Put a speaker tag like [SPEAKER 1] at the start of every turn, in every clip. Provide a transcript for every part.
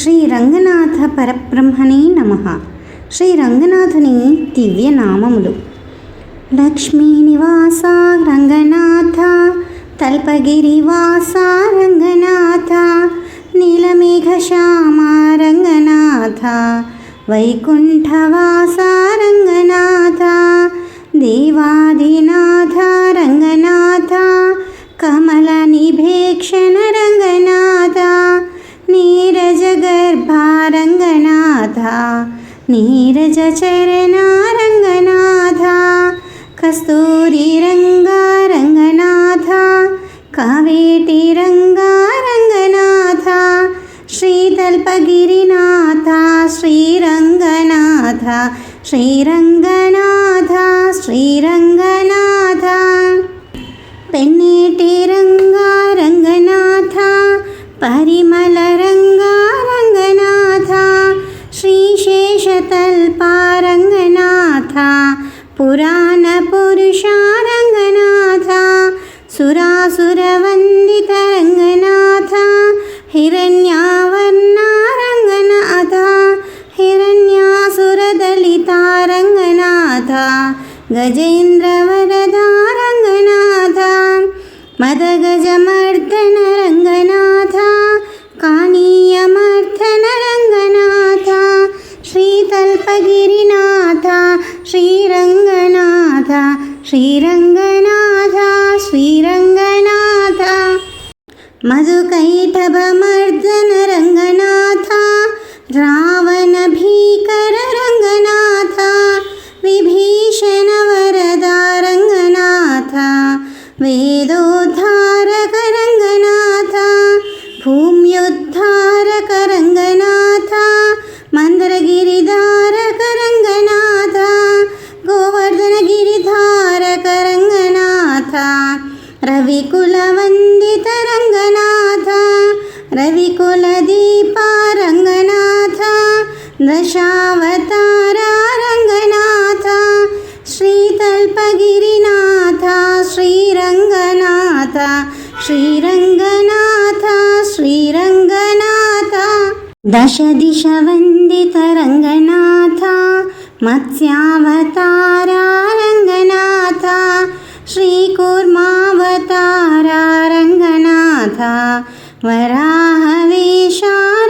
[SPEAKER 1] శ్రీ రంగనాథ పరబ్రహ్మణే నమ. శ్రీ రంగనాథుని దివ్యనామములు. లక్ష్మీ నివాస రంగనాథ తల్పగిరివాస రంగనాథ నీలమేఘ శ్యామ రంగనాథ వైకుంఠవాస రంగనాథ దేవాదినా శ్రీతల్పగిరినాథ శ్రీరంగనాథ శ్రీరంగనాథ శ్రీరంగనాథ పెన్నేటి రంగ రంగనాథ పరిమళ రంగ రంగనాథ శ్రీశేషతల్ప రంగనాథ పురాణ పురుష రంగనాథ సురాసురవందిత రంగనాథ गजेन्द्रवरदारङ्गनाथ मदगजमड वि कुलदीपारङ्गनाथा दशावतारा रङ्गनाथ श्रीतल्पगिरिनाथ श्रीरङ्गनाथ श्रीरङ्गनाथ श्रीरङ्गनाथ। दश दिशा वन्दता रङ्गनाथ मत्स्यावतारा रङ्गनाथ श्री कूर्मावतारा वरा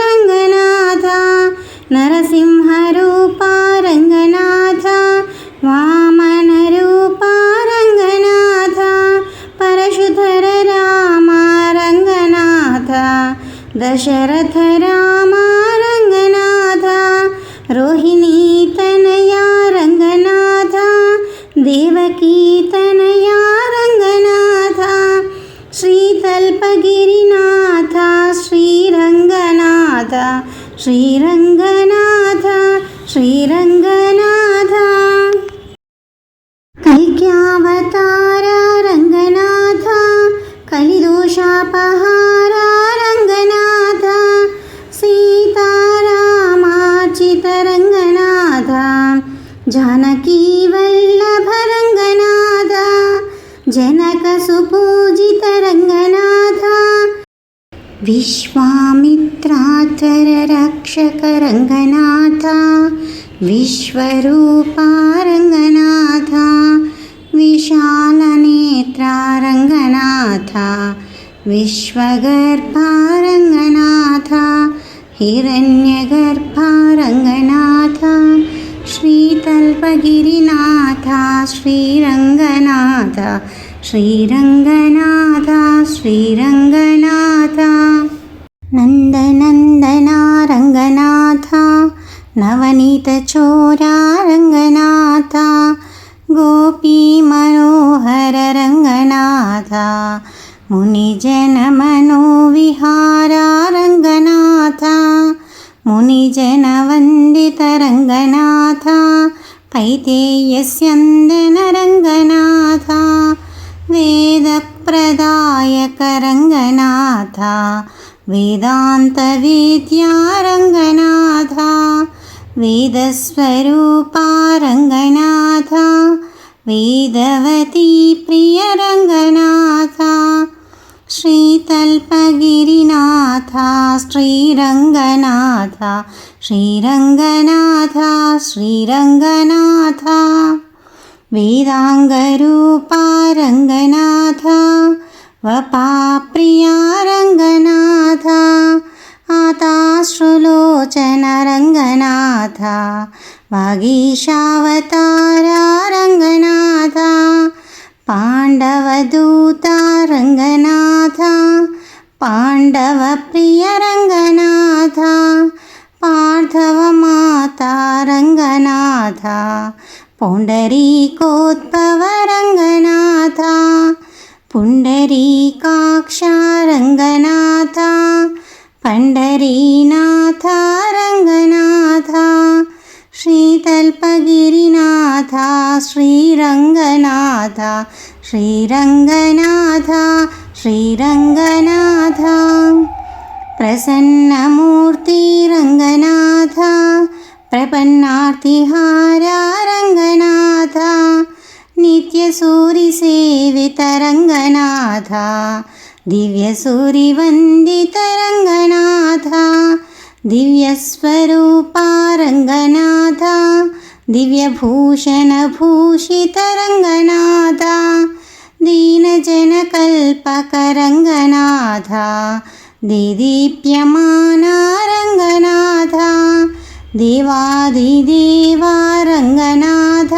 [SPEAKER 1] रङ्गनाथ नरसिंहरूपा रङ्गनाथ वामनूपा रङ्गनाथ परशुधर राम रङ्गनाथ दशरथ राम रङ्गनाथ ശ്രീരംഗനാഥ ശ്രീരംഗനാഥ. विश्वामित्रा त्वररक्षकरङ्गनाथ विश्वरूपाारङ्गनाथ विशालनेत्रारङ्गनाथ विश्वगर्भारङ्गनाथ हिरण्यगर्भारङ्गनाथ श्रीतल्पगिरिनाथः श्रीरङ्गनाथ श्रीरङ्गनाथ श्रीरङ्गनाः नन्दनन्दना रङ्गनाथ नवनीतछोरा रङ्गनाथ गोपीमनोहरङ्गनाथ मुनिजनमनोविहारा रङ्गनाथ मुनिजन वन्दतरङ्गनाथ पैतेयस्यन्दनरङ्गनाथ वेदप्रदायकरङ्गनाथ वेदान्तविद्यारङ्गनाथ वेदस्वरूपा रङ्गनाथ वेदवती प्रियरङ्गनाथ श्रीतल्पगिरिनाथ श्रीरङ्गनाथ श्रीरङ्गनाथ श्रीरङ्गनाथ वेदाङ्गरूपा रङ्गनाथ वपा रङ्गनाथ पुण्डरीकोद्भव रङ्गनाथ पुण्डरीकाक्ष रङ्गनाथ पण्डरीनाथ रङ्गनाथ श्रीतल्पगिरिनाथ श्रीरङ्गनाथ श्रीरङ्गनाथ श्रीरङ्गनाथ प्रसन्नमूर्ति रङ्गनाथ प्रपन्नार्तिहारा रङ्गनाथ नित्यसूरिसेवितरङ्गनाथ दिव्यसूरिवन्दितरङ्गनाथ दिव्यस्वरूपा रङ्गनाथ दिव्यभूषणभूषितरङ्गनाथ दीनजनकल्पकरङ्गनाथ दिदीप्यमाना रङ्गनाथ देवादिदेवा रङ्गनाथ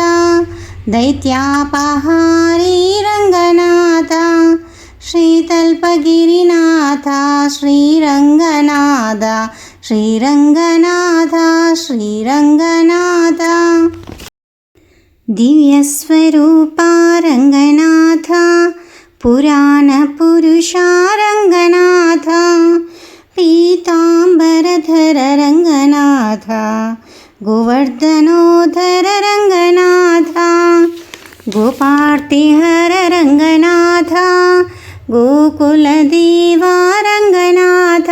[SPEAKER 1] दैत्यापहारी रङ्गनाथ श्रीतल्पगिरिनाथ श्रीरङ्गनाथ श्रीरङ्गनाथ श्रीरङ्गनाथ। दिव्यस्वरूपा रङ्गनाथ पुराणपुरुषा रङ्गनाथ पीताम्बरधर गोपार्तिहर रङ्गनाथ गोकुलदेवा रङ्गनाथ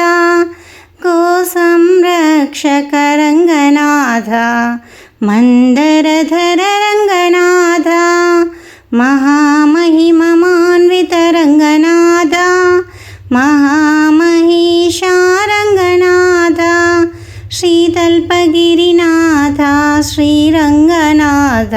[SPEAKER 1] गोसंरक्षक रङ्गनाथ मन्दरधर रङ्गनाथ महामहिममान्वितरङ्गनाथ महामहिषा रङ्गनाथ श्रीतल्पगिरिनाथ श्रीरङ्गनाथ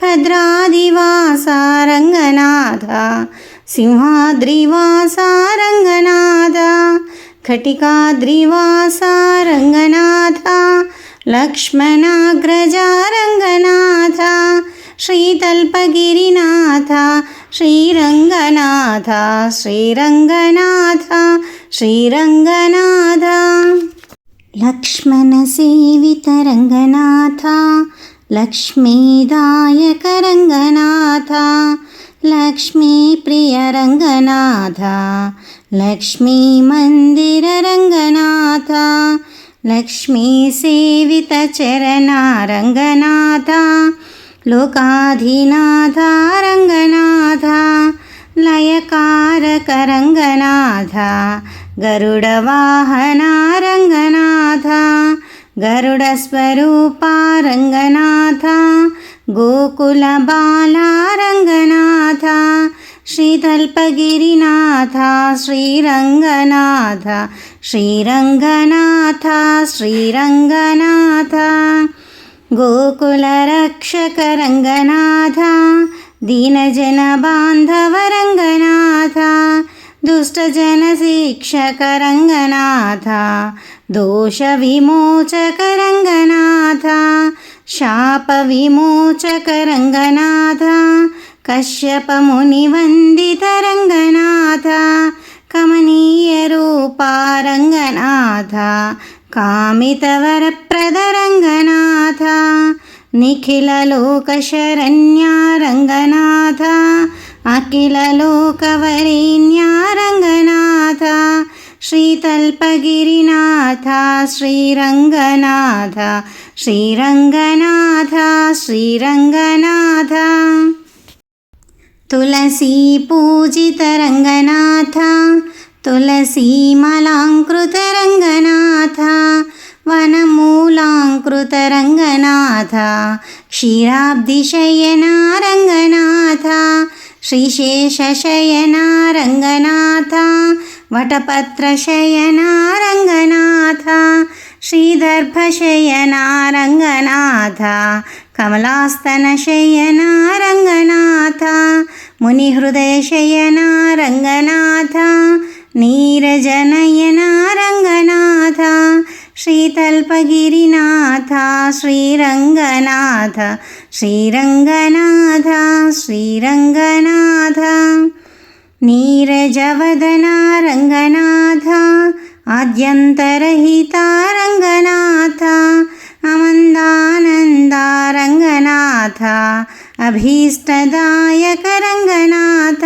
[SPEAKER 1] श्रीहस्तगिरिवासा रङ्गनाथ श्रीयादवाद्रिवासा रङ्गनाथ यदुकुलप्रदीपा रङ्गनाथ भद्रादिवासा रङ्गनाथ सिंहाद्रिवासा रङ्गनाथ घटिकाद्रिवासा रङ्गनाथ लक्ष्मणाग्रजा रङ्गनाथ श्रीतल्पगिरिनाथ श्रीरङ्गनाथ श्रीरङ्गनाथ श्रीरङ्गनाथ। लक्ष्मणसेवितरङ्गनाथ लक्ष्मीदायकरङ्गनाथ लक्ष्मीप्रियरङ्गनाथ लक्ष्मीमन्दिररङ्गनाथ लक्ष्मीसेवितचरणारङ्गनाथ लोकाधिनाथ रङ्गनाथ लयकारकरङ्गनाथ गरुडवाहना रङ्गनाथ गरुडस्वरूपा रङ्गनाथ गोकुलबाला रङ्गनाथ श्रीतल्पगिरिनाथ श्रीरङ्गनाथ श्रीरङ्गनाथ श्रीरङ्गनाथ गोकुलरक्षकरङ्गनाथ दीनजनबान्धवरङ्गनाथ दुष्टजनशिक्षकरङ्गनाथ दोषविमोचकरङ्गनाथ शापविमोचकरङ्गनाथ कश्यपमुनिवन्दितरङ्गनाथ कमनीयरूपा रङ्गनाथ कामितवरप्रदरङ्गनाथ निखिललोकशरण्या रङ्गनाथ अखिललोकवरेण्या रङ्गनाथ श्रीतल्पगिरिनाथ श्रीरङ्गनाथ श्रीरङ्गनाथ श्रीरङ्गनाथ। तुलसीपूजितरङ्गनाथ तुलसीमलाङ्कृतरङ्गनाथ वनमूलाङ्कृतरङ्गनाथ क्षीराब्धिशयना रङ्गनाथ श्रीशेषशयना रङ्गनाथ वटपत्रशयना रङ्गनाथ श्रीदर्भशयना रङ्गनाथ कमलास्तनशयना रङ्गनाथ मुनिहृदयशयना रङ्गनाथ नीरजनयना रङ्गनाथ श्रीतल्पगिरिनाथ श्रीरङ्गनाथ श्रीरङ्गनाथ श्रीरङ्गनाथ नीरजवदना रङ्गनाथ आद्यन्तरहिता रङ्गनाथ अमन्दानन्दा रङ्गनाथ अभीष्टदायकरङ्गनाथ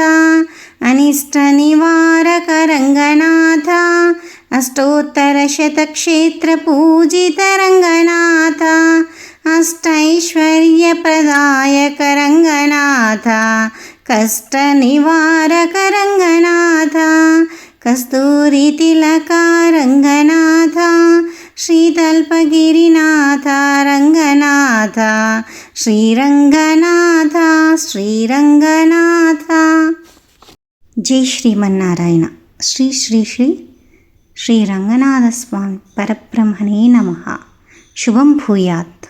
[SPEAKER 1] अनिष्टनिवारकरङ्गनाथ अष्टोत्तरशतक्षेत्रपूजितरङ्गनाथ अष्टैश्वर्यप्रदायकरङ्गनाथ कष्टनिवारकरङ्गनाथ कस्तूरितिलकारङ्गनाथ श्रीतल्पगिरिनाथ रङ्गनाथ శ్రీరంగనాథ శ్రీరంగనాథ జై శ్రీమన్నారాయణ శ్రీ శ్రీ శ్రీ శ్రీ రంగనాథ స్వామి పరబ్రహ్మణే నమ శుభం భూయాత్